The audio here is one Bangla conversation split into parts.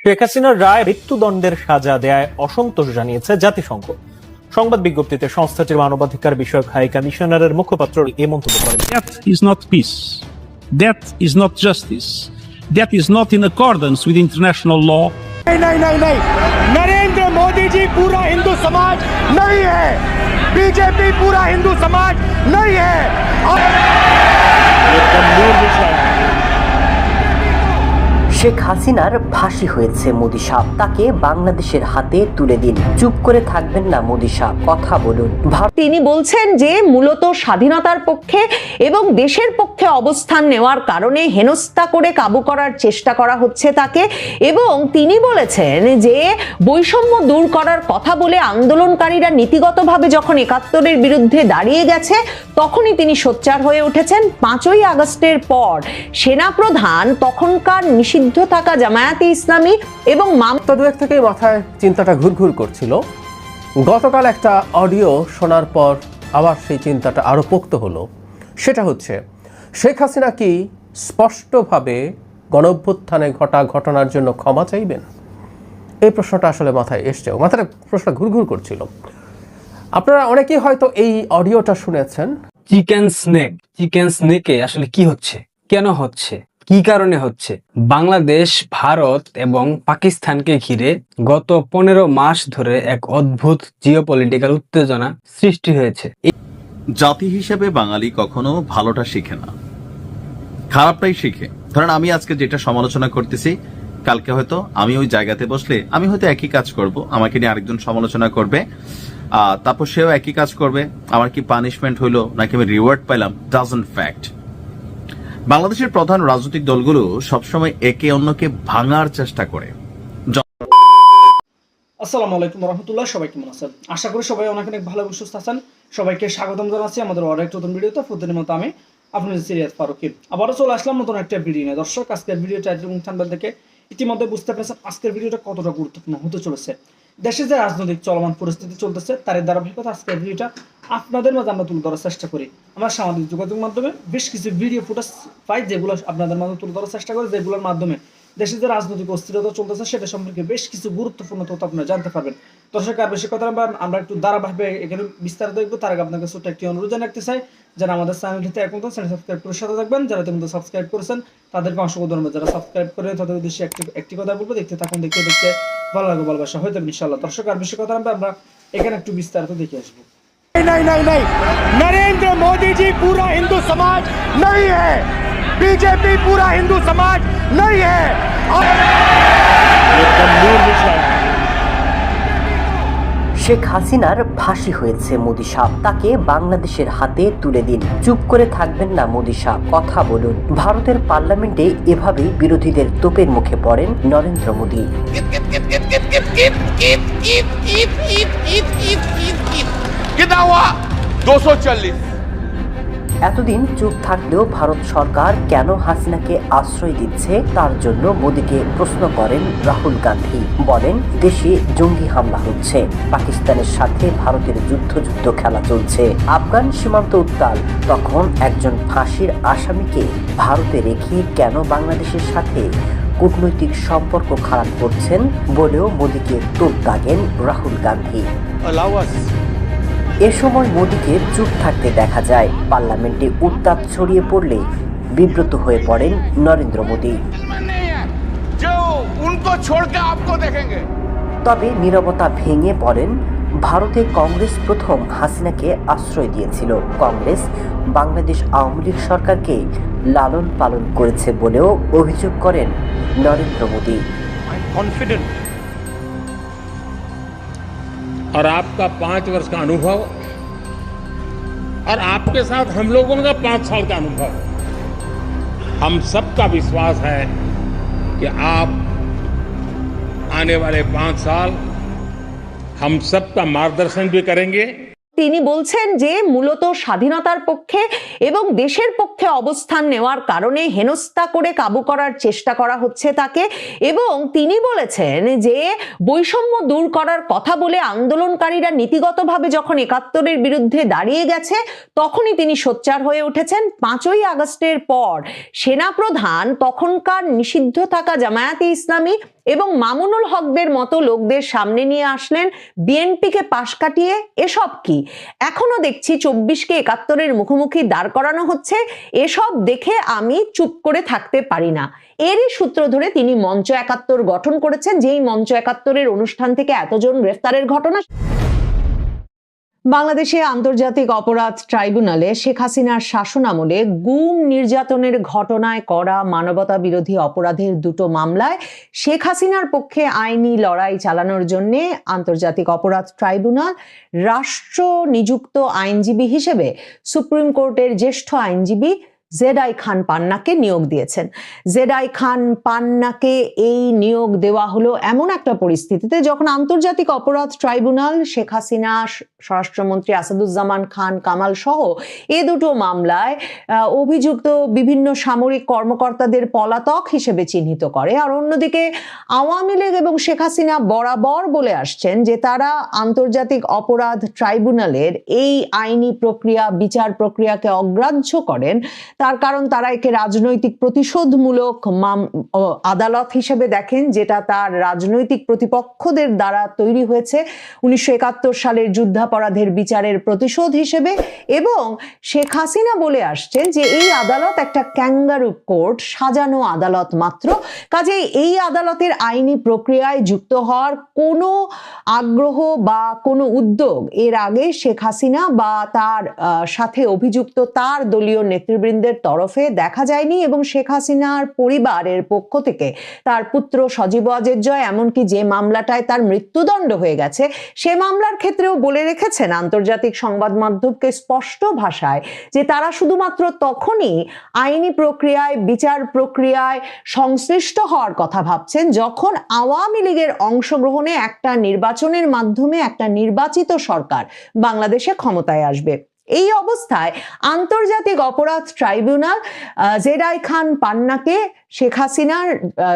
শেখ হাসিনার রায় মৃত্যুদণ্ডের সাজা দেয় অসন্তোষ জানিয়েছে জাতিসংঘ সংবাদ বিজ্ঞপ্তিতে সংস্থাটির মানবাধিকার বিষয়ক হাই কমিশনারের মুখপাত্র এ মন্তব্য করেন That is not peace. That is not justice. That is not in accordance with international law. नहीं नहीं नहीं नहीं नरेंद्र मोदी जी पूरा हिंदू समाज नहीं है बीजेपी पूरा हिंदू समाज नहीं है শেখ হাসিনার ফাঁসি হয়েছে, মোদি সাহ। তাকে বাংলাদেশের হাতে তুলে দিন। চুপ করে থাকবেন না, মোদি সাহ। কথা বলুন। তিনি বলছেন যে, মূলত স্বাধীনতার পক্ষে এবং দেশের পক্ষে অবস্থান নেওয়ার কারণে হেনস্থা করে কাবু করার চেষ্টা করা হচ্ছে তাকে এবং তিনি বলেছেন যে, বৈষম্য দূর করার কথা বলে আন্দোলনকারীরা নীতিগতভাবে যখন একাত্তরের বিরুদ্ধে দাঁড়িয়ে গেছে, তখনই তিনি সোচ্চার হয়ে উঠেছেন। পাঁচই আগস্টের পর সেনাপ্রধান তখনকার নিষিদ্ধ থাকা জামায়াতে ইসলামী এবং মাম সপ্তাহ দুয়েক থেকেই মাথায় চিন্তাটা ঘুরঘুর করছিল। গতকাল একটা অডিও শোনার পর আবার সেই চিন্তাটা আরও পোক্ত হলো। সেটা হচ্ছে শেখ হাসিনা কি স্পষ্টভাবে গণঅভ্যুত্থানে ঘটা ঘটনার জন্য ক্ষমা চাইবেন? এই প্রশ্নটা আসলে মাথায় এসছে। মাথায় প্রশ্নটা ঘুরঘুর করছিল। আপনারা অনেকেই হয়তো এই অডিওটা শুনেছেন। চিকেন স্নেক চিকেন স্নেকে আসলে কি হচ্ছে? কেন হচ্ছে? কি কারণে হচ্ছে? বাংলাদেশ, ভারত এবং পাকিস্তানকে ঘিরে গত পনেরো মাস ধরে এক অদ্ভুত জিওপলিটিক্যাল উত্তেজনা সৃষ্টি হয়েছে। জাতি হিসেবে বাঙালি কখনো ভালোটা শিখে না। খারাপটাই শিখে। ধরেন আমি আজকে যেটা সমালোচনা করতেছি, কালকে হয়তো আমি ওই জায়গাতে বসলে আমি হয়তো একই কাজ করব, আমাকে নিয়ে আরেকজন সমালোচনা করবে তারপর সেও একই কাজ করবে, আমার কি পানিশমেন্ট হইল, নাকি আমি রিওয়ার্ড পেলাম ডাজন্ট ফ্যাক্ট বাংলাদেশের প্রধান রাজনৈতিক দলগুলো সবসময় একে অন্যকে ভাঙার চেষ্টা করে। আসসালামু আলাইকুম রহমতুল্লাহ, সবাই কেমন আছেন? আশা করি সবাই অনেক অনেক ভালো এবং সুস্থ আছেন। সবাইকে স্বাগতম জানাচ্ছি আমাদের অনেক নতুন ভিডিওতে। প্রতিদিনের মতো আমি আপনাদের সিরিয়াস ফারুকি। আবারও চলে আসলাম নতুন একটা ভিডিও নিয়ে। দর্শক, আজকের ভিডিও টাইটেল এবং থাম্বনেল দেখে ইতিমধ্যে বুঝতে পেরেছেন আজকের ভিডিওটা কতটা গুরুত্বপূর্ণ হতে চলেছে। দেশে যে রাজনৈতিক চলমান পরিস্থিতি চলতেছে তার ধারাবাহিকতা আজকের ভিডিওটা আপনাদের মাঝে আমরা তুলে ধরার চেষ্টা করি। আমরা সামাজিক যোগাযোগ মাধ্যমে বেশ কিছু ভিডিও ফুটেজ পাই যেগুলো আপনাদের মাঝে তুলে ধরার চেষ্টা করি, যেগুলোর মাধ্যমে দেশে যে রাজনৈতিক অস্থিরতা চলতেছে, সেটা সম্পর্কে বেশ কিছু গুরুত্বপূর্ণ তথ্য আপনারা জানতে পারবেন। দর্শক, আর বেশি কথা আমরা একটু ধারাবাহিকভাবে এখানে বিস্তারিত দেখব। তার আগে আপনাকে ছোট্ট একটি অনুরোধ জানাতে চাই, যারা আমাদের চ্যানেলটিতে এখন চ্যানেল সাবস্ক্রাইব করে সাথে থাকবেন, যারা ইতিমধ্যে সাবস্ক্রাইব করেছেন, তাদেরকে অসংখ্য ধন্যবাদ। যারা সাবস্ক্রাইব করে তাদের উদ্দেশ্যে একটি একটি কথা বলব, দেখতে থাকুন, দেখতে দেখতে ভালো লাগবে ভালোবাসা হয়তো ইনশাল্লাহ দর্শক আর বেশি কথা না বাড়ান, আমরা এখানে একটু বিস্তারিত দেখে আসবো नहीं नहीं नहीं नहीं नरेंद्र मोदी जी पूरा हिंदू समाज नहीं है बीजेपी पूरा हिंदू समाज नहीं है শেখ হাসিনার ফাঁসি হয়েছে মোদি সাহ তাকে বাংলাদেশের হাতে তুলে দিন চুপ করে থাকবেন না মোদি শাহ কথা বলুন ভারতের পার্লামেন্টে এভাবেই বিরোধীদের তোপের মুখে পড়েন নরেন্দ্র মোদী कितना हुआ 240 এতদিন চুপ থাকলেও ভারত সরকার কেন হাসিনাকে আশ্রয় দিচ্ছে, তার জন্য মোদীকে প্রশ্ন করেন রাহুল গান্ধী। বলেন, দেশে জঙ্গি হামলা হচ্ছে। পাকিস্তানের সাথে ভারতের যুদ্ধ যুদ্ধ খেলা চলছে। আফগান সীমান্ত উত্তাল। তখন একজন ফাঁসির আসামিকে ভারতে রেখে কেন বাংলাদেশের সাথে কূটনৈতিক সম্পর্ক খারাপ করছেন বলেও মোদীকে তোপ দাগেন রাহুল গান্ধী। এ সময় মোদীকে চুপ থাকতে দেখা যায়। পার্লামেন্টে উত্তাপ ছড়িয়ে পড়লে বিব্রত হয়ে পড়েন নরেন্দ্র মোদী। তবে নিরবতা ভেঙে পড়েন ভারতে কংগ্রেস প্রথম হাসিনাকে আশ্রয় দিয়েছিল। কংগ্রেস বাংলাদেশ আওয়ামী লীগ সরকারকে লালন পালন করেছে বলেও অভিযোগ করেন নরেন্দ্র মোদী। और आपका पाँच वर्ष का अनुभव, और आपके साथ हम लोगों का पाँच साल का अनुभव। हम सबका विश्वास है कि आप आने वाले पाँच साल हम सबका मार्गदर्शन भी करेंगे। তিনি বলছেন যে মূলত স্বাধীনতার পক্ষে এবং দেশের পক্ষে অবস্থান নেওয়ার কারণে হেনস্থা করে কাবু করার চেষ্টা করা হচ্ছে তাকে এবং তিনি বলেছেন যে বৈষম্য দূর করার কথা বলে আন্দোলনকারীরা নীতিগতভাবে যখন একাত্তরের বিরুদ্ধে দাঁড়িয়ে গেছে, তখনই তিনি সোচ্চার হয়ে উঠেছেন। পাঁচই আগস্টের পর সেনাপ্রধান তখনকার নিষিদ্ধ থাকা জামায়াতে ইসলামী এবং মামুনুল হকদের মতো লোকদের সামনে নিয়ে আসলেন বিএনপিকে পাশ কাটিয়ে এসব কি? এখনও দেখছি চব্বিশকে একাত্তরের মুখোমুখি দাঁড় করানো হচ্ছে। এসব দেখে আমি চুপ করে থাকতে পারি না। এরই সূত্র ধরে তিনি মঞ্চ একাত্তর গঠন করেছেন। যেই মঞ্চ একাত্তরের অনুষ্ঠান থেকে এতজন গ্রেফতারের ঘটনা বাংলাদেশে আন্তর্জাতিক অপরাধ ট্রাইব্যুনালে শেখ হাসিনার শাসন আমলে গুম নির্যাতনের ঘটনায় করা মানবতা বিরোধী অপরাধের দুটো মামলায় শেখ হাসিনার পক্ষে আইনি লড়াই চালানোর জন্য আন্তর্জাতিক অপরাধ ট্রাইব্যুনাল রাষ্ট্র নিযুক্ত আইনজীবী হিসেবে সুপ্রিম কোর্টের জ্যেষ্ঠ আইনজীবী জেডাই খান পান্নাকে নিয়োগ দিয়েছেন। জেডাই খান পান্নাকে এই নিয়োগ দেওয়া হলো এমন একটা পরিস্থিতিতে যখন আন্তর্জাতিক অপরাধ ট্রাইব্যুনাল, শেখ হাসিনা, স্বরাষ্ট্রমন্ত্রী আসাদুজ্জামান খান, কামাল সহ এ দুটো মামলায় অভিযুক্ত বিভিন্ন সামরিক কর্মকর্তাদের পলাতক হিসেবে চিহ্নিত করে। আর অন্যদিকে আওয়ামী লীগ এবং শেখ হাসিনা বরাবর বলে আসছেন যে তারা আন্তর্জাতিক অপরাধ ট্রাইব্যুনালের এই আইনি প্রক্রিয়া, বিচার প্রক্রিয়াকে অগ্রাহ্য করেন তার কারণ তারা একে রাজনৈতিক প্রতিশোধমূলক আদালত হিসেবে দেখেন, যেটা তার রাজনৈতিক প্রতিপক্ষদের দ্বারা তৈরি হয়েছে উনিশশো একাত্তর সালের যুদ্ধাপরাধের বিচারের প্রতিশোধ হিসেবে। এবং শেখ হাসিনা বলে আসছেন যে, এই আদালত একটা ক্যাঙ্গারু কোর্ট, সাজানো আদালত মাত্র। কাজেই এই আদালতের আইনি প্রক্রিয়ায় যুক্ত হওয়ার কোনো আগ্রহ বা কোনো উদ্যোগ এর আগে শেখ হাসিনা বা তার সাথে অভিযুক্ত তার দলীয় নেতৃবৃন্দের তরফে দেখা যায়নি এবং শেখ হাসিনার পরিবারের পক্ষ থেকে তার পুত্র সজীব ওয়াজেদ জয়, এমনকি যে মামলাটায় তার মৃত্যুদণ্ড হয়ে গেছে, সে মামলার ক্ষেত্রেও বলে রেখেছেন আন্তর্জাতিক সংবাদ মাধ্যমকে স্পষ্ট ভাষায় যে তারা শুধুমাত্র তখনই আইনি প্রক্রিয়ায়, বিচার প্রক্রিয়ায় সংশ্লিষ্ট হওয়ার কথা ভাবছেন যখন আওয়ামী লীগের অংশগ্রহণে একটা নির্বাচনের মাধ্যমে একটা নির্বাচিত সরকার বাংলাদেশে ক্ষমতায় আসবে। এই অবস্থায় আন্তর্জাতিক অপরাধ ট্রাইব্যুনাল জেডাই খান পান্নাকে শেখ হাসিনার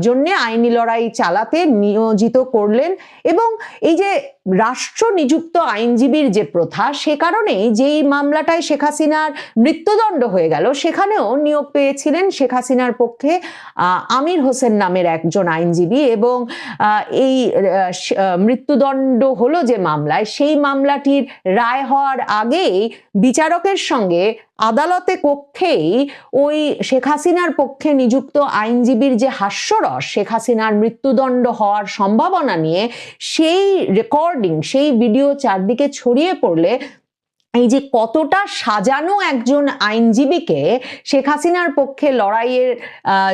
জন্য আইনি লড়াই চালাতে নিয়োজিত করলেন এবং এই যে রাষ্ট্র নিযুক্ত আইনজীবীর যে প্রথা, সে কারণেই যেই মামলাটায় শেখ হাসিনার মৃত্যুদণ্ড হয়ে গেল, সেখানেও নিয়োগ পেয়েছিলেন শেখ হাসিনার পক্ষে আমির হোসেন নামের একজন আইনজীবী এবং এই মৃত্যুদণ্ড হলো যে মামলায়, সেই মামলাটির রায় হওয়ার আগেই বিচারকের সঙ্গে আদালতে কক্ষেই ওই শেখ হাসিনার পক্ষে নিযুক্ত আইনজীবীর যে হাস্যরস, শেখ হাসিনার মৃত্যুদণ্ড হওয়ার সম্ভাবনা নিয়ে সেই রেকর্ডিং সেই ভিডিও চারদিকে ছড়িয়ে পড়লে এই যে কতটা সাজানো একজন আইনজীবীকে শেখ হাসিনার পক্ষে লড়াইয়ের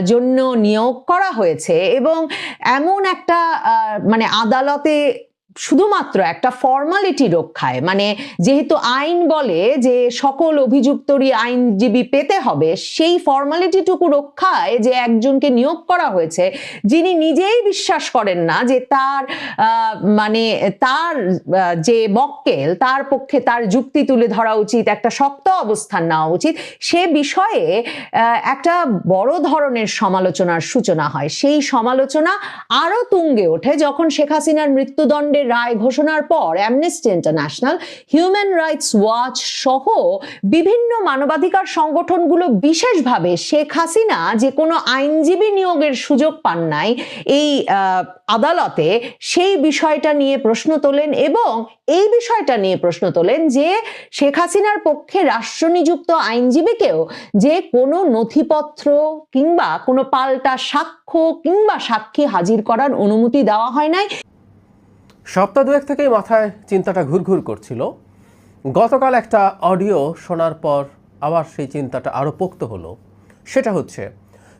জন্য নিয়োগ করা হয়েছে এবং এমন একটা মানে আদালতে শুধুমাত্র একটা ফর্মালিটি রক্ষায় মানে যেহেতু আইন বলে যে সকল অভিযুক্তরই আইনজীবী পেতে হবে, সেই ফর্মালিটিটুকু রক্ষায় যে একজনকে নিয়োগ করা হয়েছে, যিনি নিজেই বিশ্বাস করেন না যে তার মানে তার যে মক্কেল, তার পক্ষে তার যুক্তি তুলে ধরা উচিত, একটা শক্ত অবস্থান নেওয়া উচিত, সে বিষয়ে একটা বড় ধরনের সমালোচনার সূচনা হয়। সেই সমালোচনা আরও তুঙ্গে ওঠে যখন শেখ হাসিনার মৃত্যুদণ্ডের রায় ঘোষণার পর Amnesty International Human Rights Watch সহ বিভিন্ন মানবাধিকার সংগঠনগুলো বিশেষভাবে শেখ হাসিনা যে কোনো আইনজীবী নিয়োগের সুযোগ পান নাই, এই আদালতে সেই বিষয়টা নিয়ে প্রশ্ন তোলেন এবং এই বিষয়টা নিয়ে প্রশ্ন তোলেন যে শেখ হাসিনার পক্ষে রাষ্ট্রনিযুক্ত আইনজীবীকেও যে কোনো নথিপত্র কিংবা কোনো পাল্টা সাক্ষ্য কিংবা সাক্ষী হাজির করার অনুমতি দেওয়া হয় নাই। সপ্তাহ দুয়েক থেকেই মাথায় চিন্তাটা ঘুরঘুর করছিল। গতকাল একটা অডিও শোনার পর আবার সেই চিন্তাটা আরও পোক্ত হলো। সেটা হচ্ছে,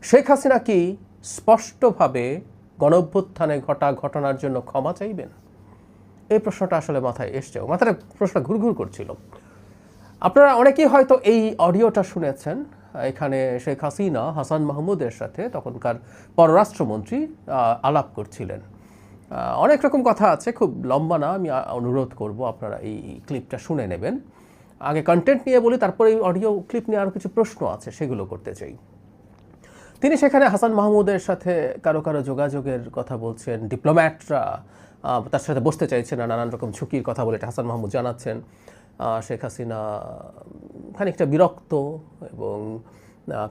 শেখ হাসিনা কি স্পষ্টভাবে গণঅভ্যুত্থানে ঘটা ঘটনার জন্য ক্ষমা চাইবেন? এই প্রশ্নটা আসলে মাথায় এসছে মাথায় প্রশ্ন ঘুরঘুর করছিল। আপনারা অনেকেই হয়তো এই অডিওটা শুনেছেন, এখানে শেখ হাসিনা, হাসান মাহমুদের সাথে তখনকার পররাষ্ট্রমন্ত্রী আলাপ করছিলেন। অনেক রকম কথা আছে, খুব লম্বা না, আমি অনুরোধ করব আপনারা এই ক্লিপটা শুনে নেবেন। আগে কন্টেন্ট নিয়ে বলি, তারপরে এই অডিও ক্লিপ নিয়ে আরও কিছু প্রশ্ন আছে, সেগুলো করতে চাই। তিনি সেখানে হাসান মাহমুদের সাথে কারও কারও যোগাযোগের কথা বলছেন ডিপ্লোম্যাটরা তার সাথে বসতে চাইছেন না, নানান রকম ঝুঁকির কথা বলে হাসান মাহমুদ জানাচ্ছেন। শেখ হাসিনা খানিকটা বিরক্ত এবং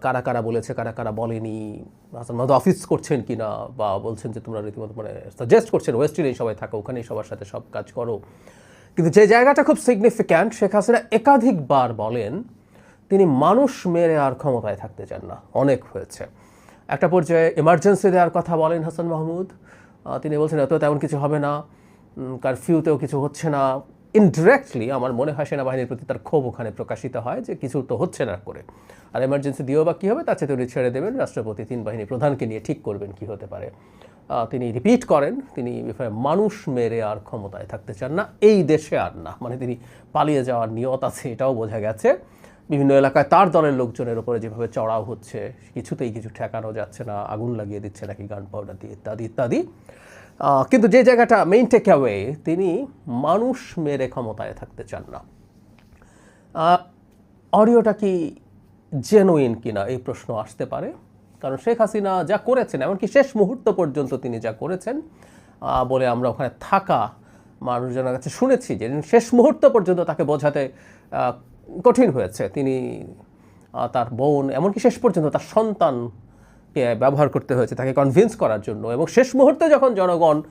কারা কারা বলেছে, কারা কারা বলেনি, হাসান মাহমুদ অফিস করছেন কি না বা বলছেন যে তোমরা রীতিমতো মানে সাজেস্ট করছেন ওয়েস্ট ইন্ডিয়ায় সবাই থাকো, ওখানেই সবার সাথে সব কাজ করো। কিন্তু যে জায়গাটা খুব সিগনিফিক্যান্ট শেখ হাসিনা একাধিকবার বলেন, তিনি মানুষ মেরে আর ক্ষমতায় থাকতে চান না। অনেক হয়েছে। একটা পর্যায়ে এমার্জেন্সি দেওয়ার কথা বলেন হাসান মাহমুদ। তিনি বলছেন, এত তেমন কিছু হবে না। কারফিউতেও কিছু হচ্ছে না। ইনডিরেক্টলি আমার মনে হয় সেনাবাহিনীর প্রতি তার ক্ষোভ ওখানে প্রকাশিত হয় যে কিছু তো হচ্ছে না করে। আর এমার্জেন্সি দিয়েও বা কী হবে, তার চেয়ে উনি ছেড়ে দেবেন। রাষ্ট্রপতি তিন বাহিনী প্রধানকে নিয়ে ঠিক করবেন কি হতে পারে। তিনি রিপিট করেন, তিনি মানুষ মেরে আর ক্ষমতায় থাকতে চান না। এই দেশে আর না। মানে তিনি পালিয়ে যাওয়ার নিয়ত আছে, এটাও বোঝা গেছে। বিভিন্ন এলাকায় তার দলের লোকজনের উপরে যেভাবে চড়াও হচ্ছে, কিছুতেই কিছু ঠেকানো যাচ্ছে না, আগুন লাগিয়ে দিচ্ছে নাকি গান পাউডার দিয়ে ইত্যাদি ইত্যাদি। কিন্তু যে জায়গাটা মেইন টেক অ্যাওয়ে তিনি মানুষ মেরে ক্ষমতায় থাকতে চান না। অডিওটা কি জেনুইন কিনা এই প্রশ্ন আসতে পারে। কারণ শেখ হাসিনা যা করেছেন, এমনকি শেষ মুহূর্ত পর্যন্ত তিনি যা করেছেন বলে আমরা ওখানে থাকা মানুষজনের কাছে শুনেছি যে শেষ মুহূর্ত পর্যন্ত তাকে বোঝাতে কঠিন হয়েছে। তিনি তার বোন, এমনকি শেষ পর্যন্ত তার সন্তানকে ব্যবহার করতে হয়েছে তাকে কনভিন্স করার জন্য। এবং শেষ মুহূর্তে যখন জনগণ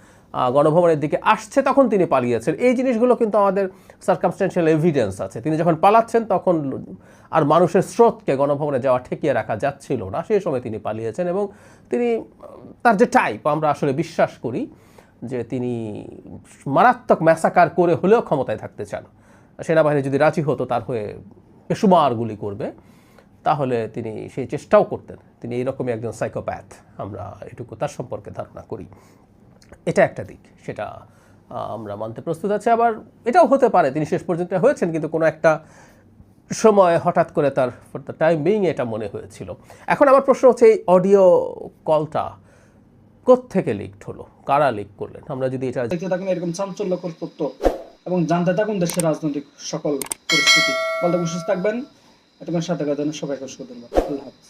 গণভবনের দিকে আসছে, তখন তিনি পালিয়েছেন। এই জিনিসগুলো কিন্তু আমাদের সার্কামস্টেন্সিয়াল এভিডেন্স আছে। তিনি যখন পালাচ্ছেন, তখন আর মানুষের স্রোতকে গণভবনে যাওয়া ঠেকিয়ে রাখা যাচ্ছিল না। সেই সময় তিনি পালিয়েছেন এবং তিনি, তার যে টাইপ আমরা আসলে বিশ্বাস করি যে তিনি মারাত্মক ম্যাসাকার করে হলেও ক্ষমতায় থাকতে চান। সেনাবাহিনী যদি রাজি হতো, তার হয়ে বেসুমার গুলি করবে। তাহলে তিনি সেই চেষ্টাও করতেন। তিনি এইরকমই একজন সাইকোপ্যাথ আমরা এটুকু তার সম্পর্কে ধারণা করি। এটা একটা দিক। সেটা আমরা মানতে প্রস্তুত আছি। আবার এটাও হতে পারে, তিনি শেষ পর্যন্ত হয়েছেন, কিন্তু কোনো একটা সময় হঠাৎ করে তার ফর দ্য টাইম বিং এটা মনে হয়েছিল। এখন আমার প্রশ্ন হচ্ছে, এই অডিও কলটা কোত্থেকে লিকড হলো? কারা লিক করলেন? আমরা যদি এটা দেখতে থাকুন, এরকম চাঞ্চল্যকর তথ্য এবং জানতে থাকুন দেশের রাজনৈতিক সকল পরিস্থিতি। বলতে সুস্থ থাকবেন। এতক্ষণ সাথে কথা সবাইকে অসংখ্য ধন্যবাদ। আল্লাহ হাফিজ।